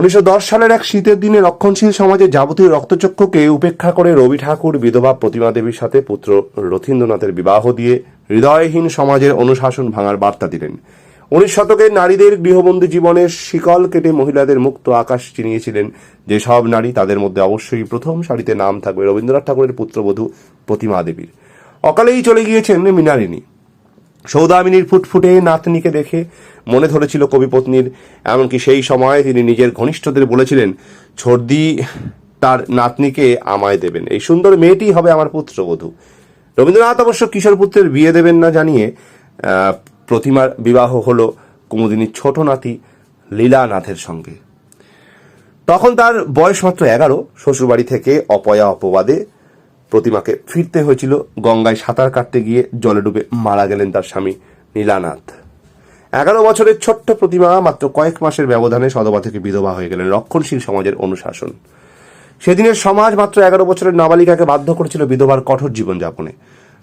উনিশশো দশ সালের এক শীতের দিনে রক্ষণশীল সমাজের যাবতীয় রক্তচক্ষুকে উপেক্ষা করে রবি ঠাকুর বিধবা প্রতিমা দেবীর সাথে পুত্র রথীন্দ্রনাথের বিবাহ দিয়ে হৃদয়হীন সমাজের অনুশাসন ভাঙার বার্তা দিলেন। উনিশ শতকের নারীদের গৃহবন্দী জীবনের শিকল কেটে মহিলাদের মুক্ত আকাশ চিনিয়েছিলেন। যে সব নারী তাদের মধ্যে অবশ্যই প্রথম সারিতে নাম থাকবে রবীন্দ্রনাথ ঠাকুরের পুত্রবধূ প্রতিমা দেবীর। অকালেই চলে গিয়েছেন মৃণালিনী সৌদামিনীর ফুটফুটে নাতনিকে দেখে মনে ধরেছিল কবিপত্নীর, এমনকি সেই সময় তিনি নিজের ঘনিষ্ঠদের বলেছিলেন, ছর্দি তার নাতনিকে আমায় দেবেন। এই সুন্দর মেয়েটি হবে আমার পুত্রবধূ। রবীন্দ্রনাথ অবশ্য কিশোর পুত্রের বিয়ে দেবেন না জানিয়ে প্রতিমার বিবাহ হলো কুমুদিনীর ছোট নাতি লীলানাথের সঙ্গে। তখন তার বয়স মাত্র এগারো। শ্বশুরবাড়ি থেকে অপয়া অপবাদে প্রতিমাকে ফিরতে হয়েছিল। গঙ্গায় সাঁতার কাটতে গিয়ে জলে ডুবে মারা গেলেন তার স্বামী নীলানাথ। এগারো বছরের ছোট্ট প্রতিমা মাত্র কয়েক মাসের ব্যবধানে সদবা থেকে বিধবা হয়ে গেলেন রক্ষণশীল সমাজের অনুশাসন। সেদিনের সমাজ মাত্র এগারো বছরের নাবালিকাকে বাধ্য করেছিল বিধবার কঠোর জীবনযাপনে।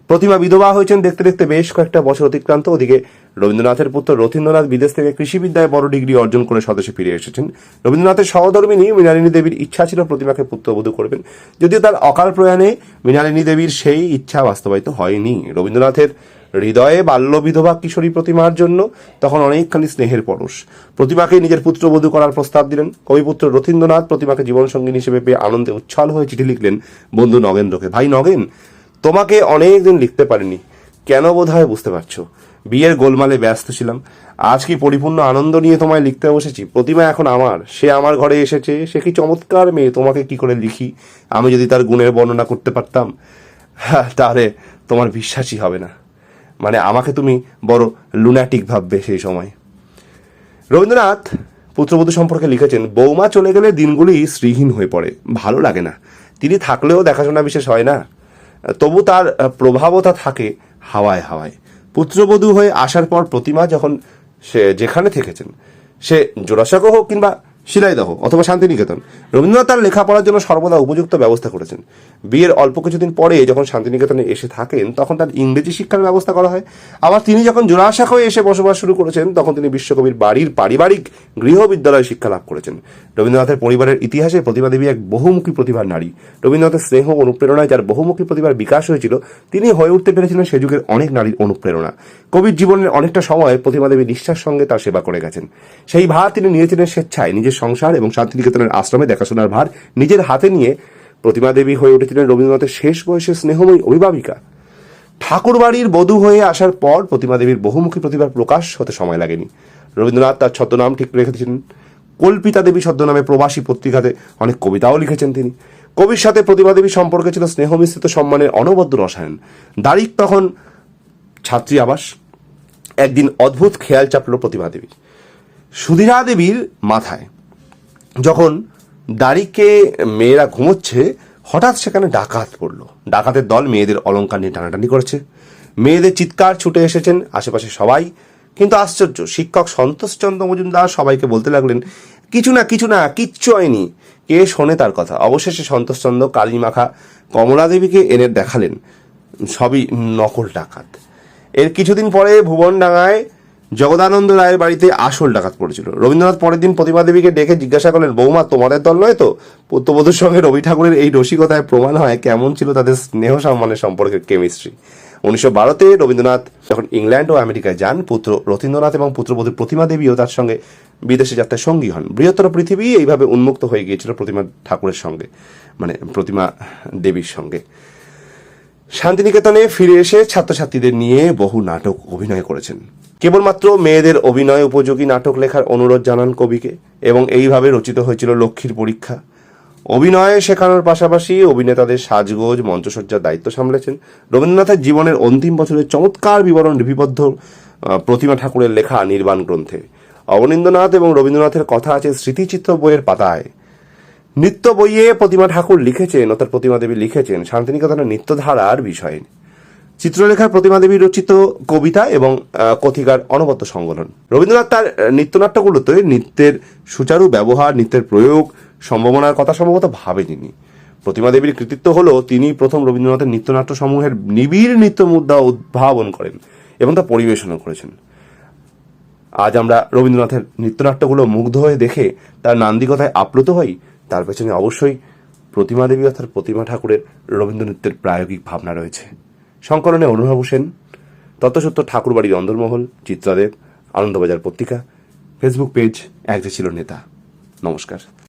প্রতিমা বিধবা হয়েছেন দেখতে দেখতে বেশ কয়েকটা বছর অতিক্রান্ত। ওদিকে রবীন্দ্রনাথের পুত্র রথীন্দ্রনাথ বিদেশ থেকে কৃষিবিদ্যায় বড় ডিগ্রি অর্জন করে স্বদেশে ফিরে এসেছেন। রবীন্দ্রনাথের সহধর্মিনী মৃণালিনী দেবীর ইচ্ছা ছিল প্রতিমাকে পুত্রবধূ করবেন। যদিও তার অকাল প্রয়াণে মৃণালিনী দেবীর সেই ইচ্ছা বাস্তবায়িত হয়নি। রবীন্দ্রনাথের হৃদয়ে বাল্য বিধবা কিশোরী প্রতিমার জন্য তখন অনেকখানি স্নেহের পরশ। প্রতিমাকে নিজের পুত্রবধূ করার প্রস্তাব দিলেন। কবিপুত্র রথীন্দ্রনাথ প্রতিমাকে জীবনসঙ্গিনী হিসেবে পেয়ে আনন্দে উচ্ছ্বাল হয়ে চিঠি লিখলেন, বন্ধু নগেন্দ্রকে। ভাই নগেন, তোমাকে অনেকদিন লিখতে পারিনি। কেন বোধ হয় বুঝতে পারছ? বিয়ের গোলমালে ব্যস্ত ছিলাম। আজ কি পরিপূর্ণ আনন্দ নিয়ে তোমায় লিখতে বসেছি? প্রতিমা এখন আমার। সে আমার ঘরে এসেছে। সে কি চমৎকার মেয়ে। তোমাকে কি করে লিখি? আমি যদি তার গুণের বর্ণনা করতে পারতাম হ্যাঁ, তাহলে তোমার বিশ্বাসই হবে না। মানে আমাকে তুমি বড় লুনাটিক ভাববে সেই সময়। রবীন্দ্রনাথ পুত্রবধূ সম্পর্কে লিখেছেন বৌমা চলে গেলে দিনগুলি শ্রীহীন হয়ে পড়ে। ভালো লাগে না। তিনি থাকলেও দেখাশোনা বিশেষ হয় না। তবু তার প্রভাবতা থাকে হাওয়ায় হাওয়ায়। পুত্রবধূ হয়ে আসার পর প্রতিমা যখন সে যেখানে থেকেছেন, সে জোড়াসাঁকো হোক কিংবা শিলাইদহ অথবা শান্তিনিকেতন। রবীন্দ্রনাথ তার লেখাপড়ার জন্য সর্বদা উপযুক্ত ব্যবস্থা করেছেন। বিয়ের অল্প কিছুদিন পরে যখন শান্তিনিকেতনে এসে থাকেন, তখন তার ইংরেজি শিক্ষার ব্যবস্থা করা হয়। আবার তিনি যখন জোড়াশাখ হয়ে এসে বসবাস শুরু করেছেন, তখন তিনি বিশ্বকবির বাড়ির পারিবারিক গৃহ বিদ্যালয়ে শিক্ষা লাভ করেছেন। রবীন্দ্রনাথের পরিবারের ইতিহাসে প্রতিভা দেবী এক বহুমুখী প্রতিভার নারী। রবীন্দ্রনাথের স্নেহ অনুপ্রেরণায় যার বহুমুখী প্রতিভার বিকাশ হয়েছিল, তিনি হয়ে উঠতে পেরেছিলেন সে যুগের অনেক নারীর অনুপ্রেরণা। কবির জীবনের অনেকটা সময় প্রতিমা দেবী নিষ্ঠার সঙ্গে তার সেবা করে গেছেন। সেই ভার তিনি নিয়েছিলেন স্বেচ্ছায়, নিজের সংসার এবং শান্তিনিকেতনের আশ্রমে দেখাশোনার ভার নিজের হাতে নিয়ে প্রতিমা দেবী হয়ে উঠেছিলেন রবীন্দ্রনাথের শেষ বয়সে স্নেহময়ী অভিভাবিকা। ঠাকুরবাড়ির বধূ হয়ে আসার পর প্রতিমা দেবীর বহুমুখী প্রতিভার প্রকাশ হতে সময় লাগেনি। রবীন্দ্রনাথ তার ছদ্মনাম ঠিক রেখেছিলেন কল্পিতা দেবী ছদ্মনামে প্রবাসী পত্রিকাতে অনেক কবিতাও লিখেছেন তিনি। কবির সাথে প্রতিমা দেবী সম্পর্কে ছিল স্নেহ মিশ্রিত সম্মানের অনবদ্য রসায়ন। দারিক তখন ছাত্রী আবাস। একদিন অদ্ভুত খেয়াল চাপল প্রতিমা দেবী সুধীরা দেবীর মাথায় যখন দাড়িকে মেয়েরা ঘুমোচ্ছে, হঠাৎ সেখানে ডাকাত পড়ল। ডাকাতের দল মেয়েদের অলঙ্কার নিয়ে টানাটানি করেছে। মেয়েদের চিৎকার ছুটে এসেছেন আশেপাশে সবাই। কিন্তু আশ্চর্য, শিক্ষক সন্তোষচন্দ্র মজুমদার সবাইকে বলতে লাগলেন, কিছু না কিছু না, কিচ্ছু হয়নি। কে শোনে তার কথা। অবশেষে সন্তোষচন্দ্র কালীমাখা, কমলা দেবীকে এনে দেখালেন। সবই নকল ডাকাত। এর কিছুদিন পরে ভুবনডাঙ্গায় জগদানন্দ রায়ের বাড়িতে আসল ডাকাত পড়েছিল। রবীন্দ্রনাথ পরের দিন প্রতিমা দেবীকে ডেকে জিজ্ঞাসা করলেন, বৌমা, তোমাদের দল নয় তো? পুত্রবধূর সঙ্গে রবি ঠাকুরের এই রসিকতায় প্রমাণ হয় কেমন ছিল তাদের স্নেহ সম্মানের সম্পর্কের কেমিস্ট্রি উনিশশো বারোতে রবীন্দ্রনাথ যখন ইংল্যান্ড ও আমেরিকায় যান, পুত্র রথীন্দ্রনাথ এবং পুত্রবধূ প্রতিমা দেবীও তার সঙ্গে বিদেশে যাত্রায় সঙ্গী হন। বৃহত্তর পৃথিবী এইভাবে উন্মুক্ত হয়ে গিয়েছিল প্রতিমা ঠাকুরের সঙ্গে মানে প্রতিমা দেবীর সঙ্গে। শান্তিনিকেতনে ফিরে এসে ছাত্রছাত্রীদের নিয়ে বহু নাটক অভিনয় করেছেন। কেবলমাত্র মেয়েদের অভিনয় উপযোগী নাটক লেখার অনুরোধ জানান কবিকে, এবং এইভাবে রচিত হয়েছিল লক্ষ্মীর পরীক্ষা। অভিনয় শেখানোর পাশাপাশি অভিনেতাদের সাজগোজ, মঞ্চসজ্জার দায়িত্ব সামলেছেন। রবীন্দ্রনাথের জীবনের অন্তিম বছরের চমৎকার বিবরণ লিপিবদ্ধ প্রতিমা ঠাকুরের লেখা নির্বাণ গ্রন্থে। অবনীন্দ্রনাথ এবং রবীন্দ্রনাথের কথা আছে স্মৃতিচিত্র বইয়ের পাতায়। নৃত্য বইয়ে প্রতিমা ঠাকুর লিখেছেন তার প্রতিমা দেবী লিখেছেন শান্তিনিকেতনের নৃত্যধারার বিষয়ে। চিত্রলেখার প্রতিমা দেবী রচিত কবিতা এবং কথিকার অনবদ্য সংকলন। রবীন্দ্রনাথ তার নৃত্যনাট্যগুলোতে নৃত্যের সুচারু ব্যবহার, নৃত্যের প্রয়োগ, সম্ভাবনার কথা সম্ভবত ভাবেনি প্রতিমা দেবীর কৃতিত্ব হলো, তিনি প্রথম রবীন্দ্রনাথের নৃত্যনাট্য সমূহের নিবিড় নৃত্য মুদ্রা উদ্ভাবন করেন এবং তা পরিবেশনা করেছেন। আজ আমরা রবীন্দ্রনাথের নৃত্যনাট্যগুলো মুগ্ধ হয়ে দেখে তার নান্দিকতায় আপ্লুত হই তার পেছনে অবশ্যই প্রতিমা দেবী অর্থাৎ প্রতিমা ঠাকুরের রবীন্দ্র নৃত্যের প্রায়োগিক ভাবনা রয়েছে। সংকলনে অনুভব সেন, তত্ত্বসত্য ঠাকুরবাড়ির অন্দরমহল, চিত্রাদেব, আনন্দবাজার পত্রিকা ফেসবুক পেজ এক যে ছিল নেতা। নমস্কার।